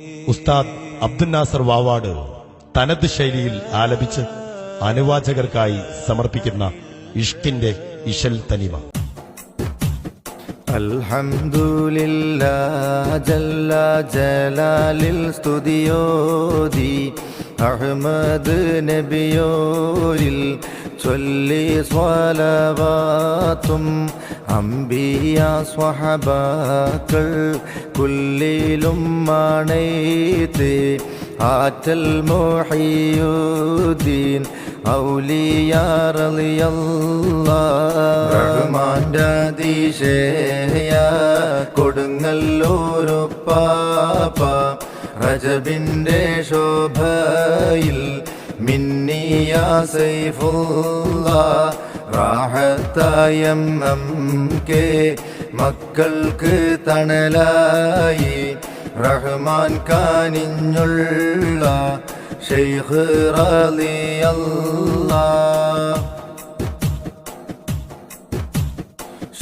ഉസ്താദ് അബ്ദുൽ നാസർ വാവാട് തനത് ശൈലിയിൽ ആലപിച്ച് അനുവാചകർക്കായി സമർപ്പിക്കുന്ന ഇഷ്കിന്റെ ഇശൽ തനിമ. അൽഹംദുലില്ലാ ജല്ല ജലാലിൽ സ്തുതിയോതി. അഹ്മദ് നബിയോരിൽ ചൊല്ലി സ്വലവാത്തും അംബിയ സ്വഹബാക്കൾ കുല്ലിലും മണൈത്ത് ആറ്റൽ മോഹിയുദ്ദീൻ ഔലിയാറിയല്ലാഹ്മാന്റെ അതിശയ കൊടുങ്ങല്ലൂരു പാപ്പ റജബിന്റെ ശോഭയിൽ മിന്നിയ സൈഫുള്ള റാഹത്തായം കെ മക്കൾക്ക് തണലായി റഹ്മാൻ കാനിഞ്ഞുള്ള ഷെയ്ഖ് റളിയല്ലാഹ്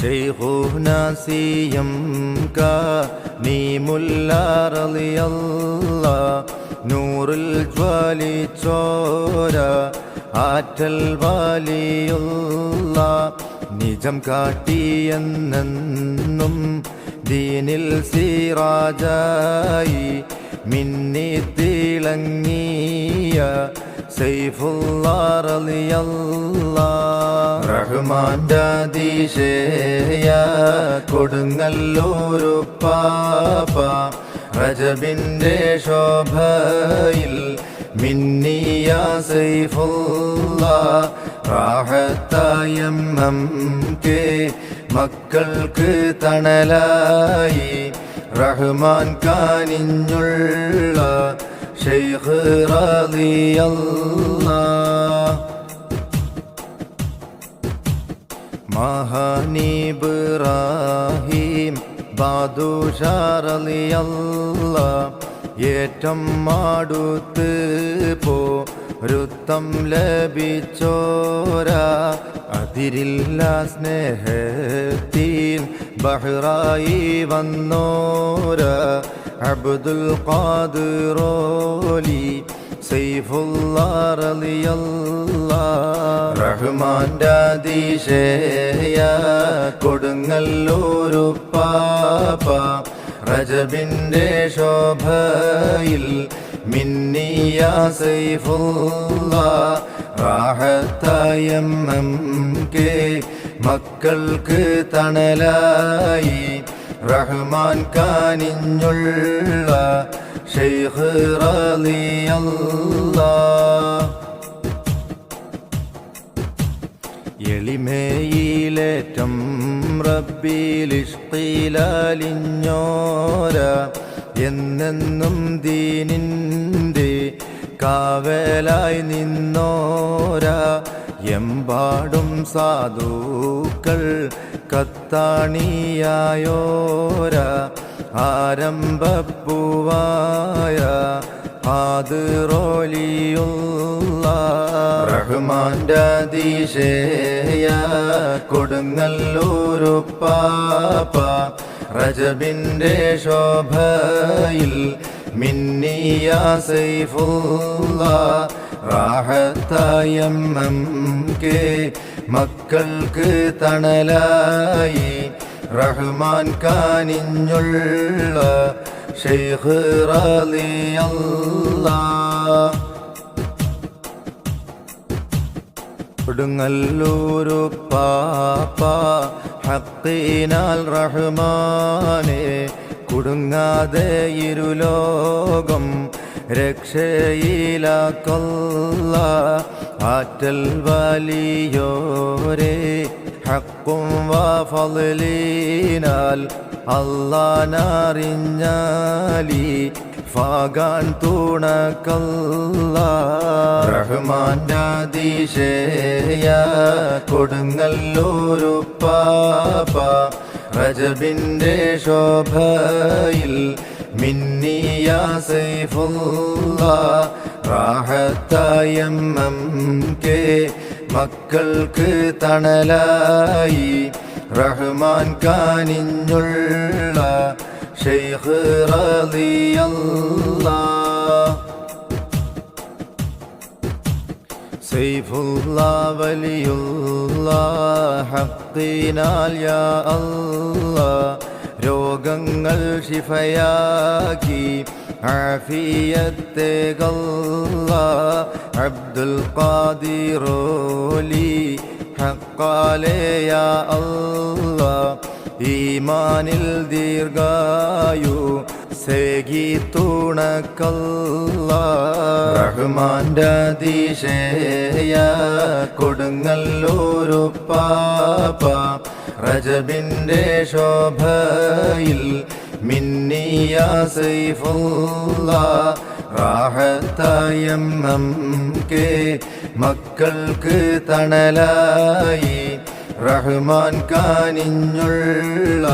شيخنا سيم كنيملا رضي നൂറിൽ ജ്വാലിച്ചോര ആറ്റൽ വാലിയുള്ള നിജം കാട്ടിയെന്നെന്നും ദീനിൽ സീറാജായി മിന്നി തിളങ്ങിയ റഹ്മാന്റീശയ കൊടുങ്ങല്ലൂരു പാപ റജബിന്റെ ശോഭയിൽ മിന്നിയ സൈഫുള്ള റാഹത്തായം കെ മക്കൾക്ക് തണലായി റഹ്മാൻ കാനിഞ്ഞുള്ള ഷെയ്ഖ് റളിയല്ലാഹ് മഹാനീബ്രാഹിം ബാദുഷാറിയല്ല ഏറ്റം മാടുത്ത് പോരുത്തം ലഭിച്ചോര. അതിരില്ല സ്നേഹത്തിൽ ബഹ്റായി വന്നോര. അബ്ദുൽ ഖാദിറോലി അതിശയ കൊടുങ്ങല്ലൂരു പാപ റജബിന്റെ ശോഭയിൽ മിന്നിയ സൈഫുള്ള റാഹത്തായം കെ മക്കൾക്ക് തണലായി റഹ്മാൻ കാനിഞ്ഞുള്ള ഷെയ്ഖ് റളിയല്ലാഹ് എളിമയിലേറ്റം റബ്ബിലിഷ്ടിലാലിഞ്ഞോര എന്നെന്നും ദീനിന്റെ കാവലായി നിന്നോര എമ്പാടും സാധുക്കൾ കത്താണിയായോര ആരംഭപ്പൂവായ ആദിറോലിയുള്ള റഹ്മാന്റെ അതിശയ കൊടുങ്ങല്ലൂരു പാപ്പ റജബിന്റെ ശോഭയിൽ മിന്നിയ സൈഫുള്ള റാഹത്തായം കെ മക്കൾക്ക് തണലായി റഹ്മാൻ കാനിഞ്ഞുള്ള ഷെയ്ഖ് റളിയല്ലാഹ് കൊടുങ്ങല്ലൂരു പാപ്പ ഹത്തിനാൽ റഹ്മാനെ കുടുങ്ങാതെ ഇരുലോകം രക്ഷയിലാക്കൊല്ല ആറ്റൽ വലിയോരേ ഹക്കും വാഫലിനാൽ അല്ലാനറിഞ്ഞാലി ഫാഗാൻ തുണക്കല്ല റഹ്മാന്റെ അതിശയ കൊടുങ്ങല്ലൂരു പാപ്പ റജബിന്റെ ശോഭയിൽ മിന്നിയ സൈഫുള്ള റാഹത്തായം കെ മക്കൾക്ക് തണലായി റഹ്മാൻ കാനിഞ്ഞുള്ള ഷെയ്ഖ് റളിയല്ലാ സൈഫുള്ള വലിയുള്ള ഹക്കിനാൽ യാ അല്ലാ രോഗങ്ങൾ ശിഫയാക്കി ആഫിയത്തെ ഗല്ല അബ്ദുൽ ഖാദിറോലി ഹക്കാലേയ അല്ല ഈമാനിൽ ദീർഘായു സേകി തുണക്കല്ല റഹ്മാന്റെ അതിശയ കൊടുങ്ങല്ലൂരു പാപ്പ റജബിന്റെ ശോഭയിൽ മിന്നിയ സൈഫുള്ള റാഹത്തായം നമുക്ക് മക്കൾക്ക് തണലായി റഹ്മാൻ കാനിഞ്ഞുള്ള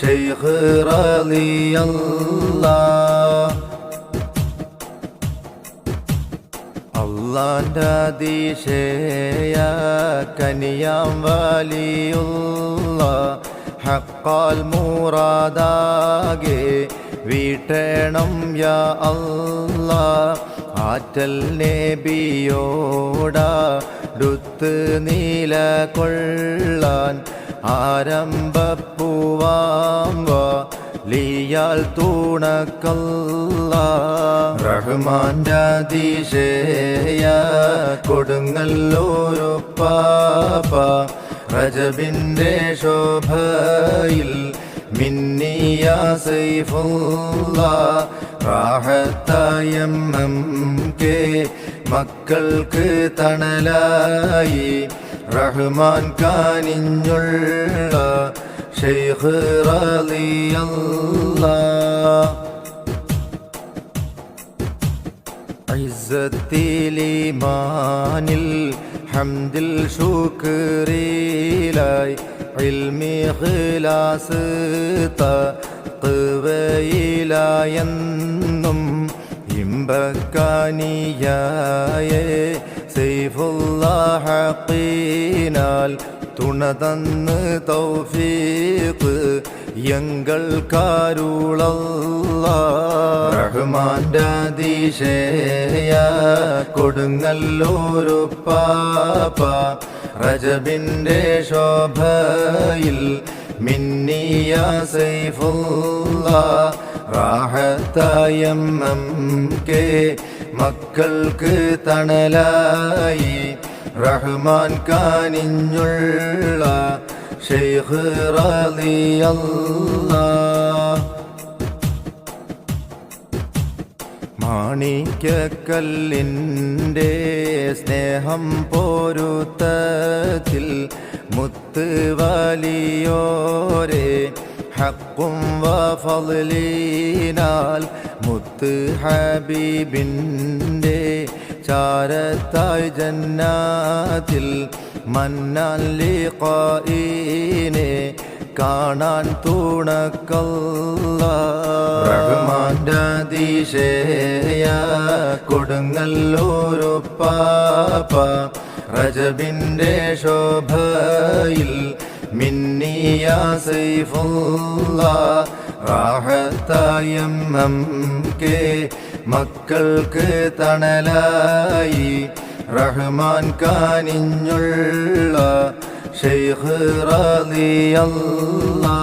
ഷെയ്ഖ് റലിയല്ല അള്ളാന്റെ അതിശയ കനിയാം വലിയുള്ള. ഹക്കാൽ മൂറാദാകെ വീട്ടേണം യാ അല്ലാ. ആറ്റൽ നബിയോടുത്ത് നീല കൊള്ളാൻ ആരംഭപ്പൂവാമ്പ ലിയാൽ തൂണക്കല്ല. റഹ്മാന്റെ അതിശയ കൊടുങ്ങല്ലൂരു പാപ്പ. റജബിന്റെ ശോഭയിൽ മിന്നിയ സൈഫുള്ള റാഹത്തായം കെ മക്കൾക്ക് തണലായി റഹ്മാൻ കാനിഞ്ഞുള്ള ഷെയ്ഖ് റളിയല്ലാ. ഇസ്സത്തിലിമാനിൽ ഹംദിൽ ശുക്രിലായി ഇൽമി ഖിലാസ് തഖ്വയിലായെന്നും ഇമ്പക്കാനിയായ സൈഫുള്ള ഹഖീനാൽ തുണ തന്ന് തൗഫീഖ് എങ്കൾക്കാരുളല്ല റഹ്മാന്റെ അതിശയ കൊടുങ്ങല്ലൂരു പാപ റജബിന്റെ ശോഭയിൽ മിന്നിയ സൈഫുള്ള റാഹത്തായം കെ മക്കൾക്ക് തണലായി റഹ്മാൻ കാനിഞ്ഞുള്ള ഷെയ്ഖ് മാണിക്കക്കല്ലിന്റെ സ്നേഹം പോരുത്തത്തിൽ മുത്ത് വലിയോരെ ഹക്കും വഫലിനാൽ മുത്ത് ഹബീബിന്റെ ചാരത്തായി ജന്നാത്തിൽ മന്നാൻ ലിഖായിനെ കാണാൻ തുണക്കല്ല. കൊടുങ്ങല്ലൂരു പാപ റജബിന്റെ ശോഭയിൽ മിന്നിയ സൈഫുള്ള റാഹത്തായം കെ മക്കൾക്ക് തണലായി. റഹ്മാൻ കാനിഞ്ഞുള്ള ഷെയ്ഖ് റളിയല്ലാ